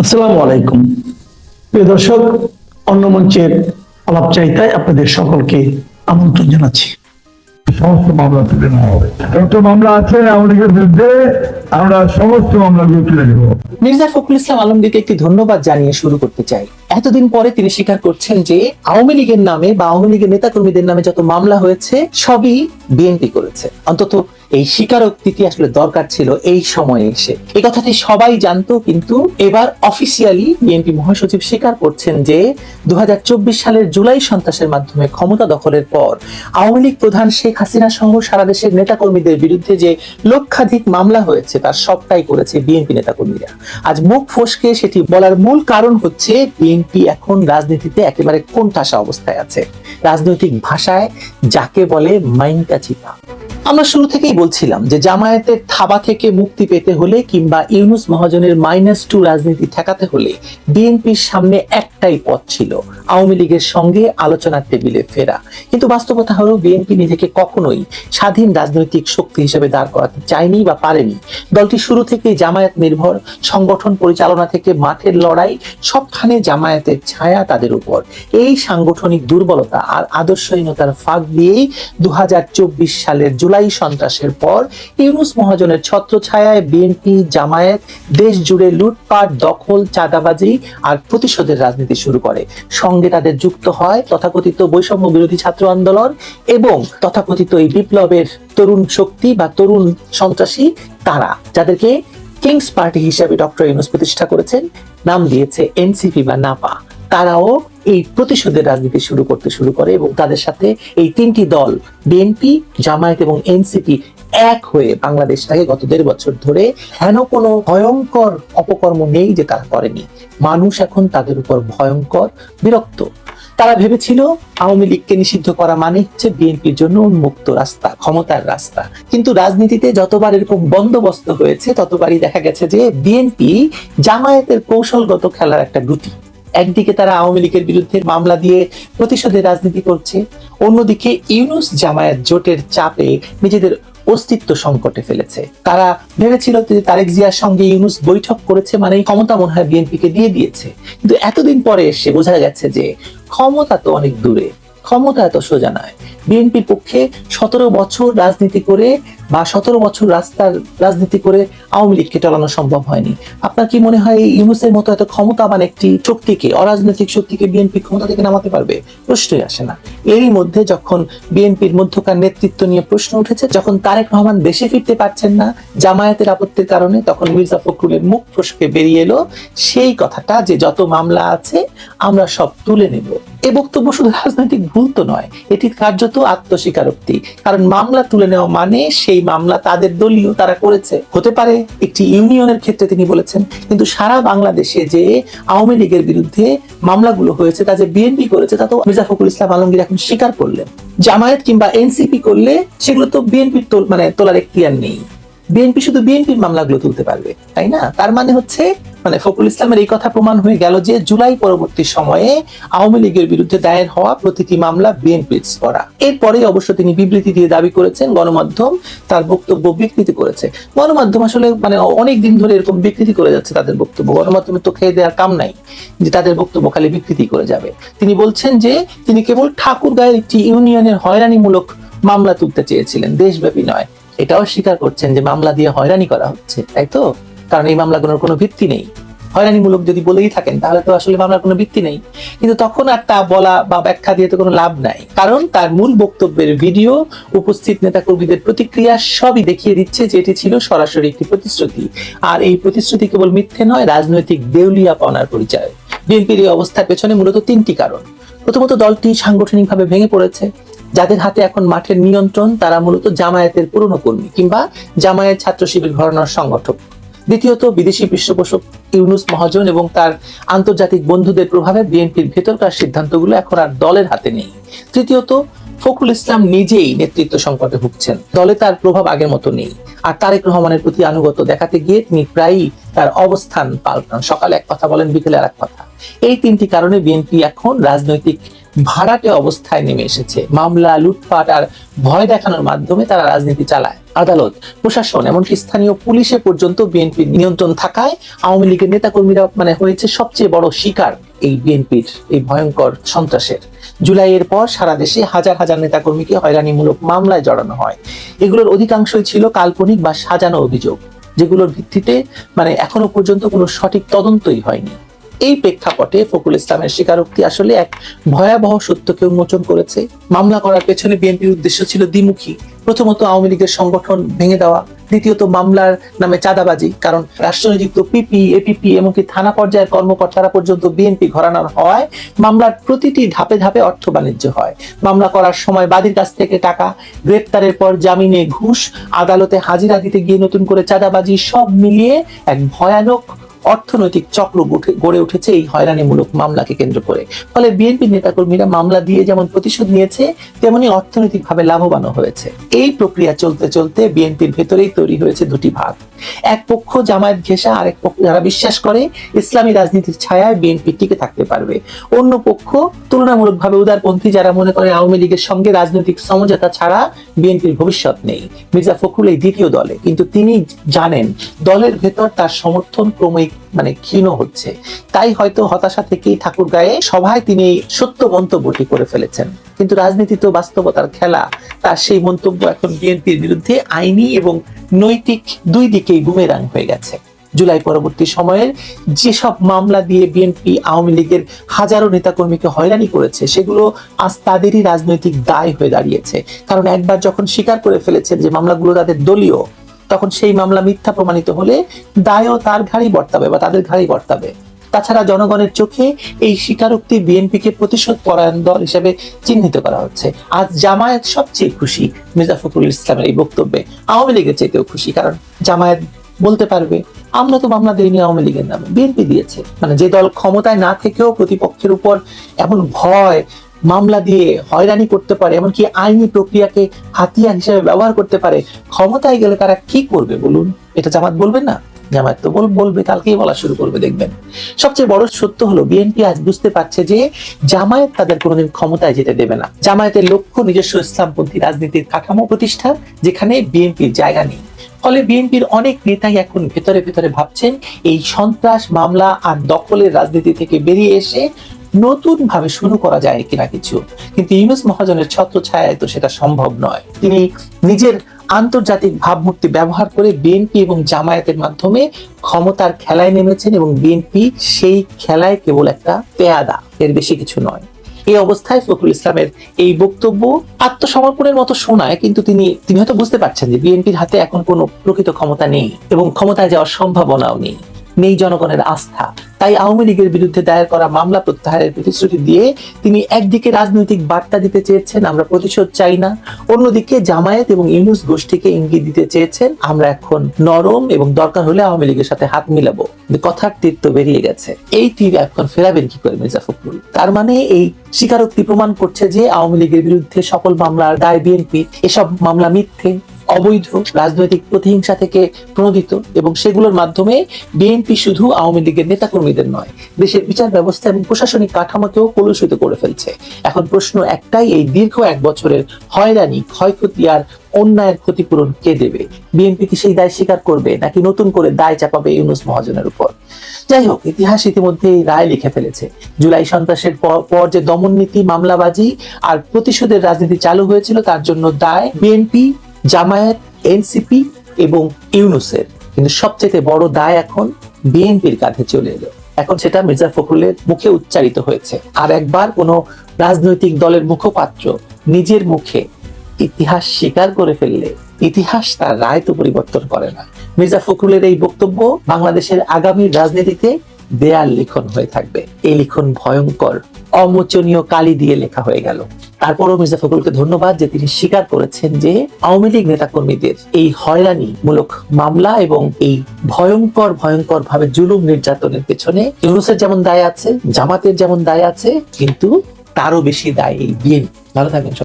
আসসালামু আলাইকুম। প্রিয় দর্শক অন্য মঞ্চের আলাপচারিতায় আপনাদের সকলকে আমন্ত্রণ জানাচ্ছি। সমস্ত মামলা তুলে নেওয়া হবে। যত মামলা আছে আমাদের বিরুদ্ধে আমরা সমস্ত মামলাগুলো তুলে নেব। মির্জা ফখরুল ইসলাম আলমগীরকে একটি ধন্যবাদ জানিয়ে শুরু করতে চাই। এতদিন পরে তিনি স্বীকার করছেন যে আওয়ামী লীগের নামে বা আওয়ামী লীগের নেতাকর্মীদের নামে যত মামলা হয়েছে সবই বিএনপি করেছে। অন্তত এই স্বীকারোক্তিটি আসলে দরকার ছিল এই সময়ে এসে। এই কথাটি সবাই জানতো, কিন্তু এবার অফিসিয়ালি বিএনপি মহাসচিব স্বীকার করছেন যে দু সালের জুলাই সন্ত্রাসের মাধ্যমে ক্ষমতা দখলের পর আওয়ামী লীগ প্রধান শেখ হাসিনা সহ সারা দেশের নেতাকর্মীদের বিরুদ্ধে যে লক্ষাধিক মামলা হয়েছে, তার সবটাই করেছে বিএনপি নেতাকর্মীরা। আজ মুখ ফসকে সেটি বলার মূল কারণ হচ্ছে বিএনপি এখন রাজনীতিতে একেবারে কোণঠাসা অবস্থায় আছে। রাজনৈতিক ভাষায় যাকে বলে মাইনকা চিপা আমরা শুরু থেকেই বলছিলাম যে জামায়াতের থাবা থেকে মুক্তি পেতে হলে কিংবা ইউনুস মহাজনের মাইনাস টু রাজনীতি ঠেকাতে হলে বিএনপির সামনে একটাই পথ ছিল, আওয়ামী লীগের সঙ্গে আলোচনার টেবিলে ফেরা। কিন্তু বাস্তবতা হলো বিএনপি নিজেকে কখনোই স্বাধীন রাজনৈতিক শক্তি হিসেবে দাঁড় করাতে চায়নি বা পারেনি। দলটি শুরু থেকেই জামায়াত নির্ভর, সংগঠন পরিচালনা থেকে মাঠের লড়াই, সবখানে জামায়াতের ছায়া তাদের উপর। এই সাংগঠনিক দুর্বলতা আর আদর্শহীনতার ফাঁক দিয়েই দু হাজার চব্বিশ সালের জুলাই সন্ত্রাসের পর ইউনুস মহাজনের ছত্রছায়ায় বিএনপি, জামায়াত দেশ জুড়ে লুটপাট, দখল, চাঁদাবাজি আর প্রতিশোধের রাজনীতি শুরু করে। সঙ্গে তাদের যুক্ত হয় তথাকথিত বৈষম্য বিরোধী ছাত্র আন্দোলন এবং তথাকথিত এই বিপ্লবের তরুণ শক্তি বা তরুণ সন্ত্রাসী তারা, যাদেরকে কিংস পার্টি হিসেবে ডক্টর ইউনুস প্রতিষ্ঠা করেছেন। নাম দিয়েছে এনসিপি বা নাপা। তারাও এই প্রতিশোধের রাজনীতি শুরু করতে শুরু করে এবং তাদের সাথে এই তিনটি দল বিএনপি জামায়াত এবং এনসিপি এক হয়ে বাংলাদেশটাকে গত দেড় বছর ধরে হেন কোনো ভয়ঙ্কর অপকর্ম নেই যে তারা করেনি? মানুষ এখন তাদের উপর ভয়ঙ্কর বিরক্ত। তারা ভেবেছিল আওয়ামী লীগকে নিষিদ্ধ করা মানে হচ্ছে বিএনপির জন্য উন্মুক্ত রাস্তা, ক্ষমতার রাস্তা। কিন্তু রাজনীতিতে যতবার এরকম বন্দোবস্ত হয়েছে, ততবারই দেখা গেছে যে বিএনপি জামায়াতের কৌশলগত খেলার একটা গুটি একদিকে তারা আওয়ামী লীগের বিরুদ্ধে মামলা দিয়ে প্রতিশোধের রাজনীতি করছে, অন্যদিকে ইউনুস জামায়াত জোটের চাপে নিজেদের অস্তিত্ব সংকটে ফেলেছে। তারা ভেবেছিল যে তারেক জিয়ার সঙ্গে ইউনুস বৈঠক করেছে মানে ক্ষমতা মনে হয় বিএনপিকে দিয়ে দিয়েছে। কিন্তু এতদিন পরে এসে বোঝা গেছে যে ক্ষমতা তো অনেক দূরে। ক্ষমতা এত সোজা নয়। বিএনপির পক্ষে সতেরো বছর রাজনীতি করে বা সতেরো বছর রাস্তার রাজনীতি করে আওয়ামী লীগকে চালানো সম্ভব হয়নি। আপনার কি মনে হয় ইউনুসের মতো এত ক্ষমতাবান একটি শক্তিকে, অরাজনৈতিক শক্তিকে বিএনপি ক্ষমতা থেকে নামাতে পারবে? প্রশ্নই আসে না। এরই মধ্যে যখন বিএনপির মধ্যকার নেতৃত্ব নিয়ে প্রশ্ন উঠেছে, যখন তারেক রহমান দেশে ফিরতে পারছেন না জামায়াতের আপত্তির কারণে, তখন মির্জা ফখরুলের মুখ ফসকে বেরিয়ে এলো। সেই কথাটা যে যত মামলা আছে, আমরা সব তুলে নেব। এ বক্তব্য শুধু রাজনৈতিক ভুল তো নয় এটি কার্যত আত্মস্বীকারোক্তি। কারণ মামলা তুলে নেওয়া মানে সেই মামলা তাদের দলীয় তারা করেছে। হতে পারে একটি ইউনিয়নের ক্ষেত্রে তিনি বলেছেন, কিন্তু সারা বাংলাদেশে যে আওয়ামী লীগের বিরুদ্ধে মামলাগুলো হয়েছে, তা যে বিএনপি করেছে, তা তো মির্জা ফখরুল ইসলাম আলমগীর এখন স্বীকার করলেন। জামায়াত কিংবা এনসিপি করলে সেগুলো তো বিএনপির মানে তোলার এখতিয়ার নেই। বিএনপি শুধু বিএনপির মামলাগুলো তুলতে পারবে, তাই না? তার মানে হচ্ছে মানে ফখরুল ইসলামের এই কথা প্রমাণ হয়ে গেল যে জুলাই পরবর্তী সময়ে আওয়ামী লীগের বিরুদ্ধে দায়ের হওয়া প্রতিটি মামলা বিএনপির করা। এরপরে অবশ্য তিনি বিবৃতি দিয়ে দাবি করেছেন, গণমাধ্যম তার বক্তব্য বিকৃতি করেছে। গণমাধ্যম আসলে মানে অনেক দিন ধরে এরকম বিকৃতি করে যাচ্ছে তাদের বক্তব্য। গণমাধ্যমে তো খেয়ে দেওয়ার কাম নাই যে তাদের বক্তব্য খালি বিকৃতি করে যাবে। তিনি বলছেন যে তিনি কেবল ঠাকুরগাঁয়ের একটি ইউনিয়নের হয়রানিমূলক মামলা তুলতে চেয়েছিলেন, দেশব্যাপী নয়। এটাও স্বীকার করছেন যে মামলা দিয়ে হয়রানি করা হচ্ছে, তাই তো? কারণ এই মামলাগুলোর কোনো ভিত্তি নেই। হয়রানিমূলক যদি বলেই থাকেন, তাহলে তো আসলে মামলার কোনো ভিত্তি নেই। কিন্তু তখন আর তা বলা বা ব্যাখ্যা দিয়ে তো কোনো লাভ নাই। কারণ তার মূল বক্তব্যের ভিডিও উপস্থিত নেতা কর্মীদের প্রতিক্রিয়া সবই দেখিয়ে দিচ্ছে যে এটি ছিল সরাসরি একটি প্রতিশ্রুতি। আর এই প্রতিশ্রুতি কেবল মিথ্যে নয়, রাজনৈতিক দেউলিয়াপনার পরিচয়। বিএনপির এই অবস্থার পেছনে মূলত তিনটি কারণ। প্রথমত, দলটি সাংগঠনিকভাবে ভেঙে পড়েছে। যাদের হাতে এখন মাঠের নিয়ন্ত্রণ, তারা মূলত জামায়াতের পুরনো কর্মী কিংবা জামায়াত ছাত্র শিবির ঘরানার সংগঠক। দ্বিতীয়ত, বিদেশি পৃষ্ঠপোষক ইউনুস মহাজন এবং তার আন্তর্জাতিক বন্ধুদের প্রভাবে বিএনপির ভেতরকার সিদ্ধান্তগুলো এখন আর দলের হাতে নেই। তৃতীয়ত, ফখরুল ইসলাম নিজেই নেতৃত্ব সংকটে ভুগছেন। দলে তার প্রভাব আগের মতো নেই। আর তারেক রহমানের প্রতি আনুগত্য দেখাতে গিয়ে তিনি প্রায়ই তার অবস্থান পাল্টান। সকালে এক কথা বলেন, বিকেলে আর এক কথা। এই তিনটি কারণে বিএনপি এখন রাজনৈতিক ভাড়াটে অবস্থায় নেমে এসেছে। মামলা, লুটপাট আর ভয় দেখানোর মাধ্যমে তারা রাজনীতি চালায়। আদালত, প্রশাসন এমনকি স্থানীয় পুলিশে পর্যন্ত বিএনপি নিয়ন্ত্রণ থাকায় আওয়ামী লীগের নেতাকর্মীরা মানে হয়েছে সবচেয়ে বড় শিকার এই বিএনপির এই ভয়ঙ্কর সন্ত্রাসের। জুলাইয়ের পর সারা দেশে হাজার হাজার নেতাকর্মীকে হয়রানিমূলক মামলায় জড়ানো হয়। এগুলোর অধিকাংশই ছিল কাল্পনিক বা সাজানো অভিযোগ, যেগুলোর ভিত্তিতে মানে এখনও পর্যন্ত কোনো সঠিক তদন্তই হয়নি। এই প্রেক্ষাপটে ফখরুল ইসলামের স্বীকারোক্তি আসলে এক ভয়াবহ সত্যকে উন্মোচন করেছে। মামলা করার পেছনে বিএনপির উদ্দেশ্য ছিল দ্বিমুখী। প্রথমত আওয়ামী লীগের সংগঠন ভেঙে দেওয়া, দ্বিতীয়ত মামলার নামে চাঁদাবাজি, কারণ রাষ্ট্রনিযুক্ত পিপি এপিপি এমনকি থানা পর্যায়ের কর্মকর্তারা পর্যন্ত বিএনপি ঘরানার হওয়ায় মামলার প্রতিটি ধাপে ধাপে অর্থ বাণিজ্য হয়। মামলা করার সময় বাদীর কাছ থেকে টাকা, গ্রেপ্তারের পর জামিনে ঘুষ, আদালতে হাজিরা দিতে গিয়ে নতুন করে চাঁদাবাজি সব মিলিয়ে এক ভয়ানক অর্থনৈতিক চক্র গড়ে উঠেছে এই হয়রানিমূলক মামলাকে কেন্দ্র করে। ফলে বিএনপি নেতাকর্মীরা মামলা দিয়ে যেমন প্রতিশোধ নিয়েছে, তেমনি অর্থনৈতিকভাবে লাভবানও হয়েছে। এই প্রক্রিয়া চলতে চলতে বিএনপির ভেতরেই তৈরি হয়েছে দুটি ভাগ। এক পক্ষ জামায়াত ঘেঁষা, আরেক পক্ষ যারা বিশ্বাস করে ইসলামী রাজনীতির ছায়ায় বিএনপি টিকে থাকতে পারবে। অন্য পক্ষ তুলনামূলকভাবে উদারপন্থী যারা মনে করে আওয়ামী লীগের সঙ্গে রাজনৈতিক সমঝোতা ছাড়া বিএনপির ভবিষ্যৎ নেই। মির্জা ফখরুল এই দ্বিতীয় দলে। কিন্তু তিনি জানেন, দলের ভেতর তার সমর্থন ক্রমিক মানে ক্ষীণ হচ্ছে। তাই হয়তো হতাশা থেকেই ঠাকুর গায়ে সভায় তিনি সত্য মন্তব্যটি করে ফেলেছেন। কিন্তু রাজনীতি তো বাস্তবতার খেলা। তার সেই মন্তব্য এখন বিএনপির বিরুদ্ধে আইনি এবং নৈতিক দুই দিকেই বুমেরাং হয়ে গেছে। জুলাই পরবর্তী সময়ের যেসব মামলা দিয়ে বিএনপি আওয়ামী লীগের হাজারো নেতাকর্মীকে হয়রানি করেছে, সেগুলো আজ তাদেরই রাজনৈতিক দায় হয়ে দাঁড়িয়েছে। কারণ একবার যখন স্বীকার করে ফেলেছেন যে মামলাগুলো তাদের দলীয় তখন সেই মামলা মিথ্যা প্রমাণিত হলে দায়ও তার ঘাড়ি বর্তাবে বা তাদের ঘাড়ি বর্তাবে। তাছাড়া জনগণের চোখে এই স্বীকারোক্তি বিএনপিকে প্রতিশোধ পরায়ণ দল হিসেবে চিহ্নিত করা হচ্ছে। আজ জামায়াত সবচেয়ে খুশি, মির্জা ফখরুল ইসলামের এই বক্তব্যে। আওয়ামী লীগের চাইতেও খুশি, কারণ জামায়াত বলতে পারবে, আমরা তো মামলা দিইনি আওয়ামী লীগের নামে, বিএনপি দিয়েছে। মানে যে দল ক্ষমতায় না থেকেও প্রতিপক্ষের উপর এমন ভয় মামলা দিয়ে হয়রানি করতে পারে, এমনকি আইনি প্রক্রিয়াকে হাতিয়ার হিসেবে ব্যবহার করতে পারে, ক্ষমতায় গেলে তারা কি করবে বলুন? এটা জামাত বলবে না? জামাত তো বল- বলবে, কালকেই বলা শুরু করবে, দেখবেন। সবচেয়ে বড় সত্য হলো, বিএনপি আজ বুঝতে পারছে যে জামায়াত তাদের কোনোদিন ক্ষমতায় যেতে দেবে না। জামায়াতের লক্ষ্য নিজস্ব ইসলামপন্থী রাজনীতির কাঠামো প্রতিষ্ঠা, যেখানে বিএনপির জায়গা নেই। ফলে বিএনপির অনেক নেতাই এখন ভেতরে ভেতরে ভাবছেন, এই সন্ত্রাস, মামলা আর দখলের রাজনীতি থেকে বেরিয়ে এসে নতুন ভাবে শুরু করা যায় কিনা কিছু। কিন্তু ইউনুস মহাজনের ছত্র ছায়ায় তো সেটা সম্ভব নয়। তিনি নিজের আন্তর্জাতিক ভাবমূর্তি ব্যবহার করে বিএনপি এবং জামায়াতের মাধ্যমে ক্ষমতার খেলায় নেমেছেন এবং বিএনপি সেই খেলায় কেবল একটা পেয়াদা, এর বেশি কিছু নয়। এই অবস্থায় ফখরুল ইসলামের এই বক্তব্য আত্মসমর্পণের মতো শোনায়, কিন্তু তিনি তিনি হয়তো বুঝতে পারছেন যে বিএনপির হাতে এখন কোনো প্রকৃত ক্ষমতা নেই এবং ক্ষমতায় যাওয়ার সম্ভাবনাও নেই। নেই জনগণের আস্থা তাই আওয়ামী লীগের বিরুদ্ধে দায়ের করা মামলা প্রত্যাহারের প্রতিশ্রুতি দিয়ে তিনি একদিকে রাজনৈতিক বার্তা দিতে চেয়েছেন, আমরা প্রতিশোধ চাই না। অন্যদিকে জামায়াত এবং ইউনুস গোষ্ঠীকে ইঙ্গিত দিতে চেয়েছেন, আমরা এখন নরম এবং দরকার হলে আওয়ামী লীগের সাথে হাত মিলাবো। কথার তীর তো বেরিয়ে গেছে। এই তীর এখন ফেরাবেন কি করে মির্জা ফখরুল? তার মানে এই স্বীকারোক্তি প্রমাণ করছে যে আওয়ামী লীগের বিরুদ্ধে সকল মামলার দায় বিএনপি, এসব মামলা মিথ্যে। অবৈধ রাজনৈতিক প্রতিহিংসা থেকে প্রণোদিত এবং সেগুলোর মাধ্যমে বিএনপি শুধু আওয়ামী লীগের নেতাকর্মীদের নয়, দেশের বিচার ব্যবস্থা এবং প্রশাসনিক কাঠামোকেও কলুষিত করে ফেলছে। এখন প্রশ্ন একটাই, এই দীর্ঘ এক বছরের হয়রানি, ক্ষয়ক্ষতি আর অন্যায়ের ক্ষতিপূরণ কে দেবে? বিএনপি কি সেই দায় স্বীকার করবে, নাকি নতুন করে দায় চাপাবে ইউনুস মহাজনের উপর? যাই হোক, ইতিহাস ইতিমধ্যে রায় লিখে ফেলেছে। জুলাই সন্ত্রাসের পর যে দমন নীতি মামলাবাজি আর প্রতিশোধের রাজনীতি চালু হয়েছিল, তার জন্য দায় বিএনপি জামায়াত, এনসিপি এবং ইউনুসের। কিন্তু সবচেয়ে বড় দায় এখন বিএনপির কাঁধে চলে এলো। এখন সেটা মির্জা ফখরুলের মুখে উচ্চারিত হয়েছে। আর একবার কোনো রাজনৈতিক দলের মুখপাত্র নিজের মুখে ইতিহাস স্বীকার করে ফেললে ইতিহাস তার রায় তো পরিবর্তন করে না। মির্জা ফখরুলের এই বক্তব্য বাংলাদেশের আগামী রাজনীতিতে দেয়াল লিখন হয়ে থাকবে। এই লিখন ভয়ঙ্কর, অমোচনীয় কালি দিয়ে লেখা হয়ে গেল। তারপরও মির্জা ফখরুলকে ধন্যবাদ যে তিনি স্বীকার করেছেন যে আওয়ামী লীগ নেতাকর্মীদের এই হয়রানি মূলক মামলা এবং এই ভয়ঙ্কর ভয়ঙ্কর ভাবে জুলুম নির্যাতনের পেছনে ইউনুসের যেমন দায় আছে, জামাতের যেমন দায় আছে, কিন্তু তারও বেশি দায় এই বিএনপি। ভালো থাকবেন সবাই।